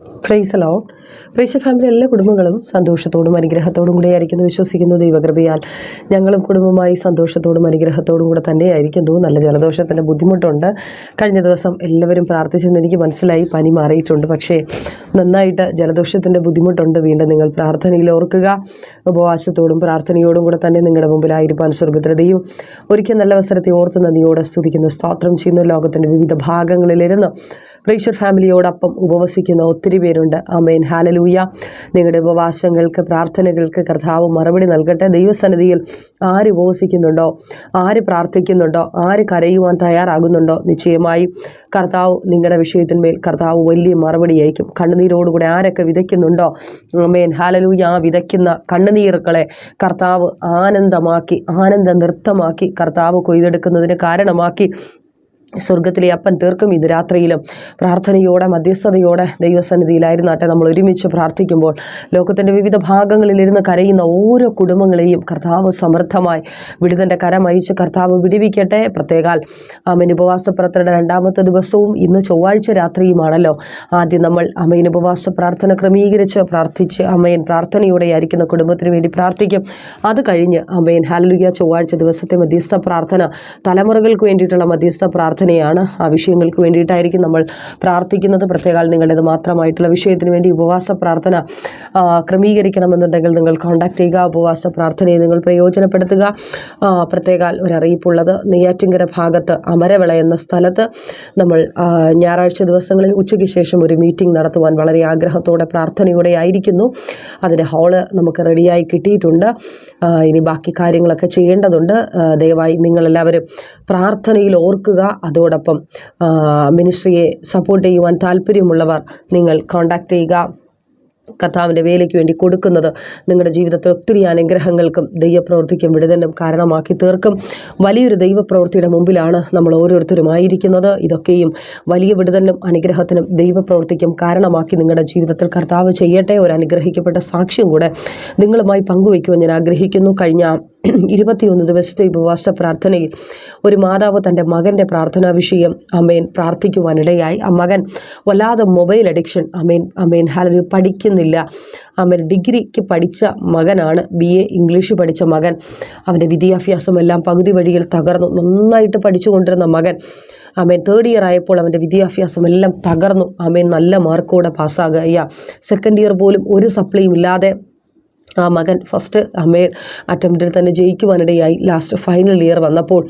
Uh. Praise അലോ പ്രേക്ഷ family എല്ലാ കുടുംബങ്ങളും സന്തോഷത്തോടും അനുഗ്രഹത്തോടും കൂടെ ആയിരിക്കുന്നു. വിശ്വസിക്കുന്നു ദൈവകൃപയാൽ. ഞങ്ങളും കുടുംബമായി സന്തോഷത്തോടും അനുഗ്രഹത്തോടും കൂടെ തന്നെയായിരിക്കുന്നു നല്ല ജലദോഷത്തിന്റെ ബുദ്ധിമുട്ടുണ്ട്. കഴിഞ്ഞ ദിവസം എല്ലാവരും പ്രാർത്ഥിച്ചെന്ന് എനിക്ക് മനസ്സിലായി. പനി മാറിയിട്ടുണ്ട്. പക്ഷേ നന്നായിട്ട് ജലദോഷത്തിന്റെ ബുദ്ധിമുട്ടുണ്ട്. വീണ്ടും നിങ്ങൾ പ്രാർത്ഥനയിൽ ഓർക്കുക. ഉപവാസത്തോടും പ്രാർത്ഥനയോടും കൂടെ തന്നെ നിങ്ങളുടെ മുമ്പിലായിരിക്കാൻ സ്വർഗദ്രതയും ഒരിക്കൽ നല്ല അവസരത്തെ ഓർത്ത് നന്ദിയോടെ സ്തുതിക്കുന്നു. സ്തോത്രം ചെയ്യുന്ന ലോകത്തിന്റെ വിവിധ ഭാഗങ്ങളിലിരുന്ന് പ്രേക്ഷർ ഫാമിലിയോടൊപ്പം ഉപവസിക്കുന്ന ഒത്തിരി പേരുണ്ട്. അമേൻ ഹാലലൂയ നിങ്ങളുടെ ഉപവാസങ്ങൾക്ക് പ്രാർത്ഥനകൾക്ക് കർത്താവ് മറുപടി നൽകട്ടെ. ദൈവസന്നിധിയിൽ ആര് ഉപവസിക്കുന്നുണ്ടോ? ആര് പ്രാർത്ഥിക്കുന്നുണ്ടോ? ആര് കരയുവാൻ തയ്യാറാകുന്നുണ്ടോ? നിശ്ചയമായി കർത്താവ് നിങ്ങളുടെ വിഷയത്തിന്മേൽ കർത്താവ് വലിയ മറുപടി അയക്കും. കണ്ണുനീരോടുകൂടെ ആരൊക്കെ വിതയ്ക്കുന്നുണ്ടോ? അമേൻ ഹാലലൂയ ആ വിതയ്ക്കുന്ന കണ്ണുനീറുകളെ കർത്താവ് ആനന്ദമാക്കി ആനന്ദ നൃത്തമാക്കി കർത്താവ് കൊയ്തെടുക്കുന്നതിന് കാരണമാക്കി സ്വർഗത്തിലെ അപ്പൻ തീർക്കും. ഇത് രാത്രിയിലും പ്രാർത്ഥനയോടെ മധ്യസ്ഥതയോടെ ദൈവസന്നിധിയിലായിരുന്നാട്ടെ നമ്മൾ ഒരുമിച്ച് പ്രാർത്ഥിക്കുമ്പോൾ ലോകത്തിന്റെ വിവിധ ഭാഗങ്ങളിലിരുന്ന് കരയുന്ന ഓരോ കുടുംബങ്ങളെയും കർത്താവ് സമൃദ്ധമായി വിടുതന്റെ കരമയച്ച് കർത്താവ് വിടിവിക്കട്ടെ. പ്രത്യേകാൽ അമീൻ ഉപവാസ പ്രാർത്ഥനയുടെ രണ്ടാമത്തെ ദിവസവും ഇന്ന് ചൊവ്വാഴ്ച രാത്രിയുമാണല്ലോ. ആദ്യം നമ്മൾ അമീൻ ഉപവാസ പ്രാർത്ഥന ക്രമീകരിച്ച് പ്രാർത്ഥിച്ച് അമ്മയൻ പ്രാർത്ഥനയോടെ ആയിരിക്കുന്ന കുടുംബത്തിന് വേണ്ടി പ്രാർത്ഥിക്കും. അത് കഴിഞ്ഞ് അമ്മയൻ ഹാലലുയ ചൊവ്വാഴ്ച ദിവസത്തെ മധ്യസ്ഥ പ്രാർത്ഥന. തലമുറകൾക്ക് വേണ്ടിയിട്ടുള്ള മധ്യസ്ഥ പ്രാർത്ഥനയാണ്. ആ വിഷയങ്ങൾക്ക് വേണ്ടിയിട്ടായിരിക്കും നമ്മൾ പ്രാർത്ഥിക്കുന്നത്. പ്രത്യേകാൽ നിങ്ങളുടേത് മാത്രമായിട്ടുള്ള വിഷയത്തിന് വേണ്ടി ഉപവാസ പ്രാർത്ഥന ക്രമീകരിക്കണമെന്നുണ്ടെങ്കിൽ നിങ്ങൾ കോൺടാക്ട് ചെയ്യുക. ഉപവാസ പ്രാർത്ഥനയെ നിങ്ങൾ പ്രയോജനപ്പെടുത്തുക. പ്രത്യേകാൽ ഒരറിയിപ്പുള്ളത് നെയ്യാറ്റിങ്കര ഭാഗത്ത് അമരവിള എന്ന സ്ഥലത്ത് നമ്മൾ ഞായറാഴ്ച ദിവസങ്ങളിൽ ഉച്ചയ്ക്ക് ശേഷം ഒരു മീറ്റിംഗ് നടത്തുവാൻ വളരെ ആഗ്രഹത്തോടെ പ്രാർത്ഥനയോടെ ആയിരിക്കുന്നു. അതിന്റെ ഹാൾ നമുക്ക് റെഡിയായി കിട്ടിയിട്ടുണ്ട്. ഇനി ബാക്കി കാര്യങ്ങളൊക്കെ ചെയ്യേണ്ടതുണ്ട്. ദയവായി നിങ്ങളെല്ലാവരും പ്രാർത്ഥനയിൽ ഓർക്കുക. അതോടൊപ്പം മിനിസ്ട്രിയെ സപ്പോർട്ട് ചെയ്യുവാൻ താല്പര്യമുള്ളവർ നിങ്ങൾ കോൺടാക്ട് ചെയ്യുക. കർത്താവിന്റെ വേലയ്ക്ക് വേണ്ടി കൊടുക്കുന്നത് നിങ്ങളുടെ ജീവിതത്തിൽ ഒത്തിരി അനുഗ്രഹങ്ങൾക്കും ദൈവപ്രവൃത്തിക്കും വിടുതലും കാരണമാക്കി തീർക്കും. വലിയൊരു ദൈവപ്രവൃത്തിയുടെ മുമ്പിലാണ് നമ്മൾ ഓരോരുത്തരും ആയിരിക്കുന്നത്. ഇതൊക്കെയും വലിയ വിടുതലിനും അനുഗ്രഹത്തിനും ദൈവപ്രവൃത്തിക്കും കാരണമാക്കി നിങ്ങളുടെ ജീവിതത്തിൽ കർത്താവ് ചെയ്യട്ടെ. ഒരു അനുഗ്രഹിക്കപ്പെട്ട സാക്ഷ്യം കൂടെ നിങ്ങളുമായി പങ്കുവയ്ക്കുവാൻ ഞാൻ ആഗ്രഹിക്കുന്നു. കഴിഞ്ഞ ഇരുപത്തിയൊന്ന് ദിവസത്തെ ഉപവാസ പ്രാർത്ഥനയിൽ ഒരു മാതാവ് തന്റെ മകന്റെ പ്രാർത്ഥനാ വിഷയം അമ്മേൻ പ്രാർത്ഥിക്കുവാനിടയായി. ആ മകൻ വല്ലാതെ മൊബൈൽ അഡിക്ഷൻ അമേൻ അമേൻ ഹാലലു പഠിക്കുന്നില്ല. അമേൻ ഡിഗ്രിക്ക് പഠിച്ച മകനാണ് ബി എ ഇംഗ്ലീഷ് പഠിച്ച മകൻ. അവന്റെ വിദ്യാഭ്യാസം എല്ലാം പകുതി വഴിയിൽ തകർന്നു. നന്നായിട്ട് പഠിച്ചുകൊണ്ടിരുന്ന മകൻ ആമേൻ തേർഡ് ഇയർ ആയപ്പോൾ അവന്റെ വിദ്യാഭ്യാസം എല്ലാം തകർന്നു. അമേൻ നല്ല മാർക്കോടെ പാസ്സാകുക സെക്കൻഡ് ഇയർ പോലും ഒരു സപ്ലിയും ഇല്ലാതെ ആ മകൻ ഫസ്റ്റ് അമ്മേൻ അറ്റംപ്റ്റിൽ തന്നെ ജയിക്കുവാനിടയായി. ലാസ്റ്റ് ഫൈനൽ ഇയർ വന്നപ്പോൾ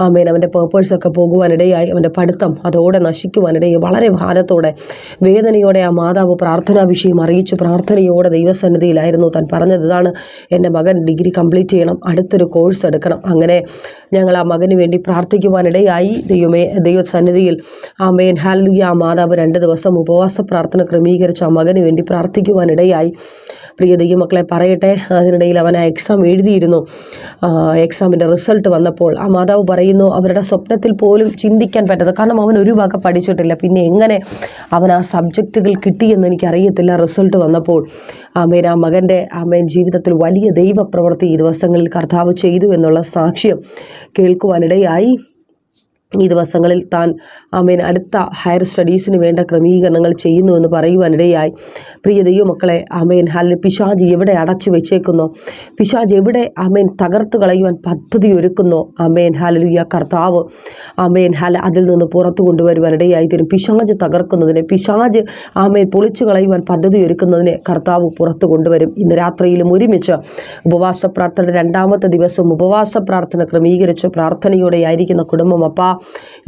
അമ്മേൻ അവന്റെ പേപ്പേഴ്സൊക്കെ പോകുവാനിടയായി. അവന്റെ പഠിത്തം അതോടെ നശിക്കുവാനിടയായി. വളരെ ഭാരത്തോടെ വേദനയോടെ ആ മാതാവ് പ്രാർത്ഥനാ വിഷയം അറിയിച്ചു. പ്രാർത്ഥനയോടെ ദൈവസന്നിധിയിലായിരുന്നു താൻ പറഞ്ഞത്. ഇതാണ് എന്റെ മകൻ ഡിഗ്രി കംപ്ലീറ്റ് ചെയ്യണം. അടുത്തൊരു കോഴ്സ് എടുക്കണം. അങ്ങനെ ഞങ്ങൾ ആ മകന് വേണ്ടി പ്രാർത്ഥിക്കുവാനിടയായി. ദൈവമേ ദൈവസന്നിധിയിൽ ആമേൻ ഹാലുയ ആ മാതാവ് രണ്ട് ദിവസം ഉപവാസ പ്രാർത്ഥന ക്രമീകരിച്ച് ആ മകന് വേണ്ടി പ്രാർത്ഥിക്കുവാനിടയായി. പ്രിയ ദൈവമക്കളെ പറയട്ടെ. അതിനിടയിൽ അവൻ ആ എക്സാം എഴുതിയിരുന്നു. എക്സാമിന്റെ റിസൾട്ട് വന്നപ്പോൾ ആ മാതാവ് പറയുന്നു അവരുടെ സ്വപ്നത്തിൽ പോലും ചിന്തിക്കാൻ പറ്റാത്ത കാരണം അവൻ ഒരു വക പഠിച്ചിട്ടില്ല. പിന്നെ എങ്ങനെ അവൻ ആ സബ്ജക്റ്റുകൾ കിട്ടിയെന്ന് എനിക്കറിയത്തില്ല. റിസൾട്ട് വന്നപ്പോൾ ആമേൻ ആ മകന്റെ ആമേൻ ജീവിതത്തിൽ വലിയ ദൈവപ്രവൃത്തി ഈ ദിവസങ്ങളിൽ കർത്താവ് ചെയ്തു എന്നുള്ള സാക്ഷ്യം കേൾക്കുവാനിടയായി. ഈ ദിവസങ്ങളിൽ താൻ ആമേൻ അടുത്ത ഹയർ സ്റ്റഡീസിന് വേണ്ട ക്രമീകരണങ്ങൾ ചെയ്യുന്നുവെന്ന് പറയുവാനിടയായി. പ്രിയ ദൈവമക്കളെ ആമേൻ ഹല്ല പിശാജ് എവിടെ അടച്ചു വെച്ചേക്കുന്നോ? പിശാജ് എവിടെ ആമേൻ തകർത്ത് കളയുവാൻ പദ്ധതി ഒരുക്കുന്നോ? ആമേൻ ഹലലുയ കർത്താവ് ആമേൻ ഹല അതിൽ നിന്ന് പുറത്തു കൊണ്ടുവരുവാനിടയായി തരും. പിശാജ് തകർക്കുന്നതിനെ പിശാജ് ആമേൻ പൊളിച്ചു കളയുവാൻ പദ്ധതി ഒരുക്കുന്നതിനെ കർത്താവ് പുറത്തു കൊണ്ടുവരും. ഇന്ന് രാത്രിയിലും ഒരുമിച്ച് ഉപവാസ പ്രാർത്ഥന രണ്ടാമത്തെ ദിവസം ഉപവാസ പ്രാർത്ഥന ക്രമീകരിച്ച് പ്രാർത്ഥനയോടെയായിരിക്കുന്ന കുടുംബം അപ്പാ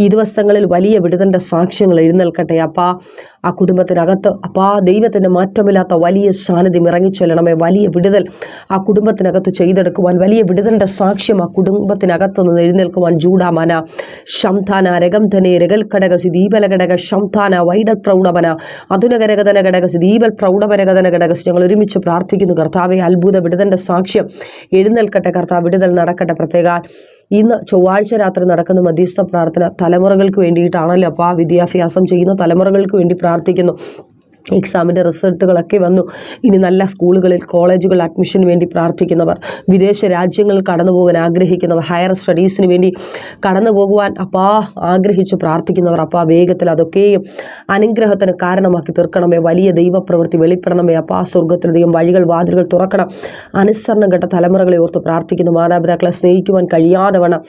ഈ ദിവസങ്ങളിൽ വലിയ വിടുതന്റെ സാക്ഷ്യങ്ങൾ എഴുന്നേൽക്കട്ടെ അപ്പാ. ആ കുടുംബത്തിനകത്ത് അപ്പാ ദൈവത്തിന്റെ മാറ്റമില്ലാത്ത വലിയ സാന്നിധ്യം ഇറങ്ങിച്ചൊല്ലണമേ. വലിയ വിടുതൽ ആ കുടുംബത്തിനകത്ത് ചെയ്തെടുക്കുവാൻ വലിയ വിടുതലിന്റെ സാക്ഷ്യം ആ കുടുംബത്തിനകത്ത് നിന്ന് എഴുന്നേൽക്കുവാൻ ജൂഡാമന ശംധാന രകം തന്നെ രകൽ ഘടകസി ഘടക ശംധാന വൈഡൽ പ്രൗഢവന. അതുനകരകതന ഘടകസി ദീപൽ പ്രൗഢപരകതന ഘടകസി. ഞങ്ങൾ ഒരുമിച്ച് പ്രാർത്ഥിക്കുന്നു കർത്താവെ അത്ഭുത വിടുതന്റെ സാക്ഷ്യം എഴുന്നേൽക്കട്ടെ കർത്താവ് വിടുതൽ നടക്കട്ടെ പ്രത്യേക. ഇന്ന് ചൊവ്വാഴ്ച രാത്രി നടക്കുന്ന മധ്യസ്ഥ പ്രാർത്ഥന തലമുറകൾക്ക് വേണ്ടിയിട്ടാണല്ലോ അപ്പോൾ ആ വിദ്യാഭ്യാസം ചെയ്യുന്ന തലമുറകൾക്ക് വേണ്ടി പ്രാർത്ഥിക്കുന്നു. എക്സാമിന്റെ റിസൾട്ടുകളൊക്കെ വന്നു. ഇനി നല്ല സ്കൂളുകളിൽ കോളേജുകളിൽ അഡ്മിഷന് വേണ്ടി പ്രാർത്ഥിക്കുന്നവർ വിദേശ രാജ്യങ്ങളിൽ കടന്നു പോകാൻ ആഗ്രഹിക്കുന്നവർ ഹയർ സ്റ്റഡീസിന് വേണ്ടി കടന്നു പോകുവാൻ അപ്പാ ആഗ്രഹിച്ച് പ്രാർത്ഥിക്കുന്നവർ അപ്പാ വേഗത്തിൽ അതൊക്കെയും അനുഗ്രഹത്തിന് കാരണമാക്കി തീർക്കണമേ. വലിയ ദൈവപ്രവൃത്തി വെളിപ്പെടണമേ. അപ്പാ സ്വർഗത്തിൽ ദൈവം വഴികൾ വാതിലുകൾ തുറക്കണം. അനുസരണം കെട്ട തലമുറകളെ ഓർത്ത് പ്രാർത്ഥിക്കുന്നു. മാതാപിതാക്കളെ സ്നേഹിക്കുവാൻ കഴിയാതെ വേണം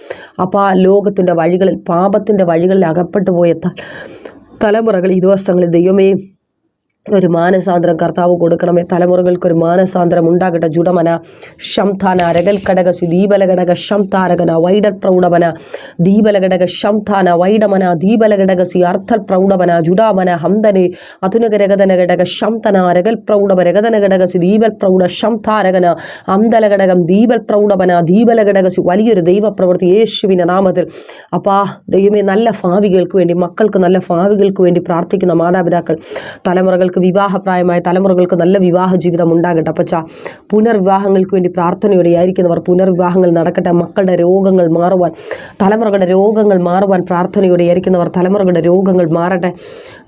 അപ്പാ ലോകത്തിന്റെ വഴികളിൽ പാപത്തിന്റെ വഴികളിൽ അകപ്പെട്ടു പോയ തലമുറകൾ ഈ ദിവസങ്ങളിൽ ദൈവമേ ഒരു മാനസാന്തരം കർത്താവ് കൊടുക്കണമേ. തലമുറകൾക്ക് ഒരു മാനസാന്തരം ഉണ്ടാകട്ടെ. ജുഡമന ശംധാന രകൽക്കടകസി ദീപലഘടക ശംതാരകന വൈഡ പ്രൗഢമന ദീപലഘടക ശംധാന വൈഡമന ദീപലഘടകസി അർത്ഥൽ പ്രൗഢമന ജുഡാമന ഹംദനെ അതുനകരകതന ഘടക ശംതന രകൽ പ്രൗഢമ രകതന ഘടകസി ദീപൽ പ്രൗഢ ശംതാരകന ഘടകം ദീപൽ പ്രൗഢമന ദീപലഘടകസി വലിയൊരു ദൈവപ്രവൃത്തി യേശുവിന്റെ നാമത്തിൽ. അപ്പാ ദൈവമേ നല്ല ഭാവികൾക്ക് വേണ്ടി മക്കൾക്ക് നല്ല ഭാവികൾക്ക് വേണ്ടി പ്രാർത്ഥിക്കുന്ന മാതാപിതാക്കൾ തലമുറകൾക്ക് വിവാഹപ്രായമായ തലമുറകൾക്ക് നല്ല വിവാഹ ജീവിതം ഉണ്ടാകട്ടെ അപ്പച്ച പുനർവിവാഹങ്ങൾക്ക് വേണ്ടി പ്രാർത്ഥനയോടെ ആയിരിക്കുന്നവർ പുനർവിവാഹങ്ങൾ നടക്കട്ടെ. മക്കളുടെ രോഗങ്ങൾ മാറുവാൻ തലമുറകളുടെ രോഗങ്ങൾ മാറുവാൻ പ്രാർത്ഥനയോടെ ആയിരിക്കുന്നവർ തലമുറകളുടെ രോഗങ്ങൾ മാറട്ടെ.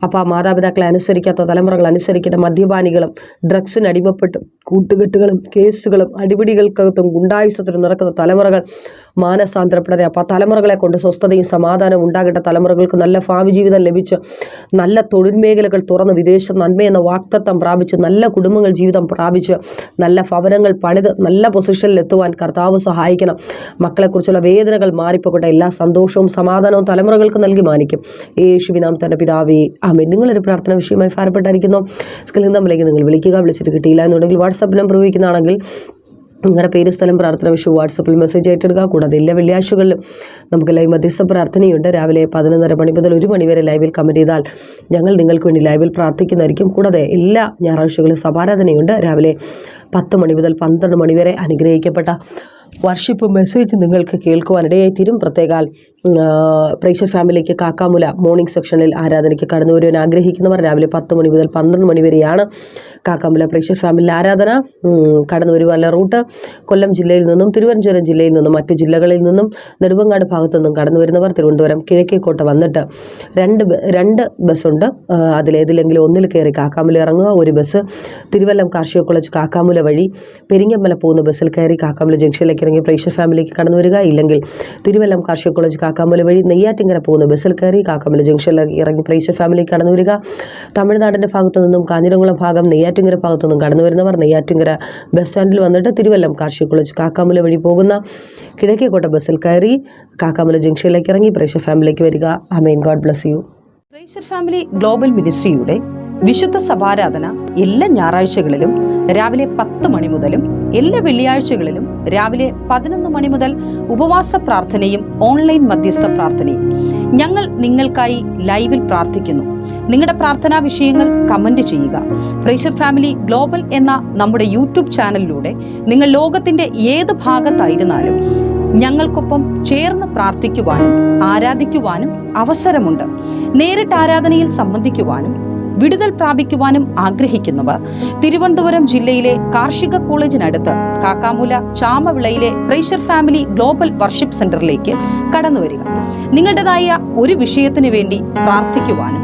അപ്പോൾ ആ മാതാപിതാക്കളെ അനുസരിക്കാത്ത തലമുറകൾ അനുസരിക്കട്ടെ. മദ്യപാനികളും ഡ്രഗ്സിന് അടിമപ്പെട്ടും കൂട്ടുകെട്ടുകളും കേസുകളും അടിപിടികൾക്കകത്തും ഗുണ്ടായുസത്തിനും നടക്കുന്ന തലമുറകൾ മാനസാന്തരപ്പെടരെ അപ്പോൾ ആ തലമുറകളെ കൊണ്ട് സ്വസ്ഥതയും സമാധാനവും ഉണ്ടാകട്ടെ. തലമുറകൾക്ക് നല്ല ഭാവി ജീവിതം ലഭിച്ച് നല്ല തൊഴിൽ മേഖലകൾ തുറന്ന് വിദേശ നന്മയെന്ന വാക്തത്വം പ്രാപിച്ച് നല്ല കുടുംബങ്ങൾ ജീവിതം പ്രാപിച്ച് നല്ല ഭവനങ്ങൾ പണിത് നല്ല പൊസിഷനിൽ എത്തുവാൻ കർത്താവ് സഹായിക്കണം. മക്കളെക്കുറിച്ചുള്ള വേദനകൾ മാറിപ്പോകട്ടെ. എല്ലാ സന്തോഷവും സമാധാനവും തലമുറകൾക്ക് നൽകി മാനിക്കും. യേശുവിനാം തന്റെ പിതാവേ ആമേൻ. നിങ്ങളൊരു പ്രാർത്ഥന വിഷയമായി ഭാരപ്പെട്ടായിരിക്കുന്നു സ്കലിംഗ് തമ്മിലേക്ക് നിങ്ങൾ വിളിക്കുക വിളിച്ചിട്ട് കിട്ടിയില്ല എന്നുണ്ടെങ്കിൽ വാട്സപ്പ് നമ്പർ ഉപയോഗിക്കുന്നതാണെങ്കിൽ നിങ്ങളുടെ പേര് സ്ഥലം പ്രാർത്ഥന വിഷു വാട്സപ്പിൽ മെസ്സേജ് ഏറ്റെടുക്കുക കൂടാതെ എല്ലാ വെള്ളിയാഴ്ചകളിലും നമുക്ക് ലൈവ് മധ്യസ്ഥ പ്രാർത്ഥനയുണ്ട്. രാവിലെ പതിനൊന്നര മണി മുതൽ ഒരു മണി വരെ ലൈവിൽ കമന്റ് ചെയ്താൽ ഞങ്ങൾ നിങ്ങൾക്ക് വേണ്ടി ലൈവിൽ പ്രാർത്ഥിക്കുന്നതായിരിക്കും. കൂടാതെ എല്ലാ ഞായറാഴ്ചകളിലും സഭാരാധനയുണ്ട് രാവിലെ പത്ത് മണി മുതൽ പന്ത്രണ്ട് മണി വരെ അനുഗ്രഹിക്കപ്പെട്ട വർഷിപ്പ് മെസ്സേജ് നിങ്ങൾക്ക് കേൾക്കുവാനിടയായി തീരും പ്രത്യേകാൽ പ്രേക്ഷർ ഫാമിലിക്ക് കാക്കാമുല മോർണിംഗ് സെക്ഷനിൽ ആരാധനയ്ക്ക് കടന്നു വരുവാൻ ആഗ്രഹിക്കുന്നവർ രാവിലെ പത്ത് മണി മുതൽ പന്ത്രണ്ട് മണി വരെയാണ് കാക്കാമുല പ്രേക്ഷ ഫാമിലി ആരാധന കടന്നു വരുവാനുള്ള റൂട്ട് കൊല്ലം ജില്ലയിൽ നിന്നും തിരുവനന്തപുരം ജില്ലയിൽ നിന്നും മറ്റ് ജില്ലകളിൽ നിന്നും നെടുമ്പങ്ങാട് ഭാഗത്തു നിന്നും കടന്നു വരുന്നവർ തിരുവനന്തപുരം കിഴക്കേക്കോട്ട വന്നിട്ട് രണ്ട് രണ്ട് ബസ്സുണ്ട്. അതിലേതിലെങ്കിലും ഒന്നിൽ കയറി കാക്കാമുല ഇറങ്ങുക. ഒരു ബസ് തിരുവല്ലം കാർഷിക കോളേജ് കാക്കാമുല വഴി പെരിങ്ങമല പോകുന്ന ബസ്സിൽ കയറി കാക്കാമുല ജംഗ്ഷനിലേക്ക് ഇറങ്ങി പ്രേക്ഷ ഫാമിലിക്ക് കടന്നു വരിക ഇല്ലെങ്കിൽ തിരുവല്ലം കാർഷിക കോളേജ് കാക്കാമുല വഴി നെയ്യാറ്റിങ്കര പോകുന്ന ബസ്സിൽ കയറി കാക്കാമുല ജംഗ്ഷനിലേക്ക് ഇറങ്ങി പ്രേക്ഷ ഫാമിലിക്ക് കടന്നു വരിക തമിഴ്നാടിന്റെ ഭാഗത്തു നിന്നും കാഞ്ഞിരംകുളം ഭാഗം നെയ്യാറ്റിങ്കര ഭാഗത്തു നിന്നും കടന്നു വരുന്ന വരുന്നവർ നെയ്യാറ്റിങ്കര ബസ് സ്റ്റാൻഡിൽ വന്നിട്ട് തിരുവല്ലം കാർഷിക കോളേജ് കാക്കാമല വഴി പോകുന്ന കിഴക്കേക്കോട്ട ബസ്സിൽ കയറി കാക്കാമല ജംഗ്ഷനിലേക്ക് ഇറങ്ങി പ്രേക്ഷർ ഫാമിലിക്ക് വരിക. Amen God bless you. Praiser family global മിനിസ്ട്രിയുടെ വിശുദ്ധ സഭാരാധന എല്ലാ ഞായറാഴ്ചകളിലും രാവിലെ പത്ത് മണി മുതലും എല്ലാ വെള്ളിയാഴ്ചകളിലും രാവിലെ പതിനൊന്ന് മണി മുതൽ ഉപവാസ പ്രാർത്ഥനയും ഓൺലൈൻ മധ്യസ്ഥ പ്രാർത്ഥനയും ഞങ്ങൾ നിങ്ങൾക്കായി ലൈവിൽ പ്രാർത്ഥിക്കുന്നു. നിങ്ങളുടെ പ്രാർത്ഥനാ വിഷയങ്ങൾ കമന്റ് ചെയ്യുക. പ്രേഷർ ഫാമിലി ഗ്ലോബൽ എന്ന നമ്മുടെ യൂട്യൂബ് ചാനലിലൂടെ നിങ്ങൾ ലോകത്തിന്റെ ഏത് ഭാഗത്തായിരുന്നാലും ഞങ്ങൾക്കൊപ്പം ചേർന്ന് പ്രാർത്ഥിക്കുവാനും ആരാധിക്കുവാനും അവസരമുണ്ട്. നേരിട്ട് ആരാധനയിൽ സംബന്ധിക്കുവാനും വിടുതൽ പ്രാപിക്കുവാനും ആഗ്രഹിക്കുന്നവർ തിരുവനന്തപുരം ജില്ലയിലെ കാർഷിക കോളേജിനടുത്ത് കാക്കാമൂല ചാമവിളയിലെ പ്രേഷർ ഫാമിലി ഗ്ലോബൽ വർഷിപ്പ് സെന്ററിലേക്ക് കടന്നുവരിക. നിങ്ങളുടേതായ ഒരു വിഷയത്തിന് വേണ്ടി പ്രാർത്ഥിക്കുവാനും